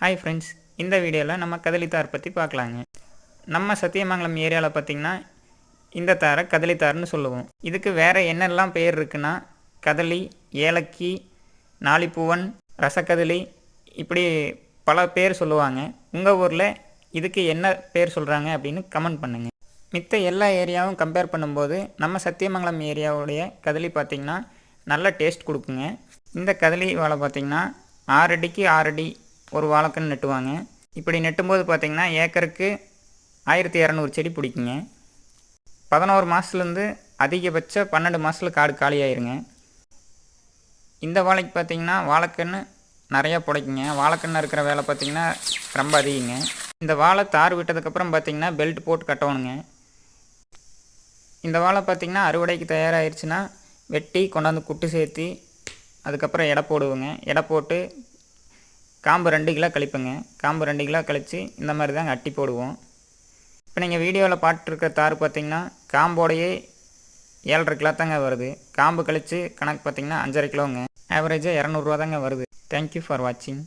Hi friends இந்த வீடியோவில் நம்ம கதலித்தார் பற்றி பார்க்கலாங்க நம்ம சத்தியமங்கலம் ஏரியாவில் பார்த்திங்கன்னா இந்த தாரை கதலித்தார்னு சொல்லுவோம். இதுக்கு வேறு என்னெல்லாம் பேர் இருக்குன்னா கதலி ஏலக்கி நாளிப்பூவன் ரசக்கதலி இப்படி பல பேர் சொல்லுவாங்க. உங்கள் ஊரில் இதுக்கு என்ன பேர் சொல்கிறாங்க அப்படின்னு கமெண்ட் பண்ணுங்கள் மித்த எல்லா ஏரியாவும் கம்பேர் பண்ணும்போது நம்ம சத்தியமங்கலம் ஏரியாவுடைய கதலி பார்த்திங்கன்னா நல்ல டேஸ்ட் கொடுக்குங்க. இந்த கதலி வாழை பார்த்திங்கன்னா ஆறு அடிக்கு ஆறு அடி ஒரு வாழைக்கன்று நெட்டுவாங்க. இப்படி நெட்டும்போது பார்த்திங்கன்னா ஏக்கருக்கு ஆயிரத்தி இரநூறு செடி பிடிக்குங்க. பதினோரு மாதத்துலேருந்து அதிகபட்ச பன்னெண்டு மாதத்துல காடு காலியாயிருங்க. இந்த வாழைக்கு பார்த்திங்கன்னா வாழைக்கன்று நிறையா பிடைக்குங்க. வாழைக்கன்று இருக்கிற வேலை பார்த்திங்கன்னா ரொம்ப அதிகங்க. இந்த வாழை தார் விட்டதுக்கப்புறம் பார்த்திங்கன்னா பெல்ட் போட்டு கட்டணுங்க. இந்த வாழை பார்த்திங்கன்னா அறுவடைக்கு தயாராகிருச்சுன்னா வெட்டி கொண்டாந்து குட்டு சேர்த்து அதுக்கப்புறம் எடை போடுவோங்க. எடை போட்டு காம்பு ரெண்டு கிலோ கழிப்புங்க. காம்பு ரெண்டு கிலோ கழித்து இந்த மாதிரி தாங்க அட்டி போடுவோம். இப்போ நீங்கள் வீடியோவில் பார்த்துருக்க தார் பார்த்திங்கன்னா காம்போடையே ஏழரை கிலோ தாங்க வருது. காம்பு கழித்து கணக்கு பார்த்திங்கன்னா அஞ்சரை கிலோங்க. ஆவரேஜாக இரநூறுவா தாங்க வருது. தேங்க்யூ ஃபார் வாட்சிங்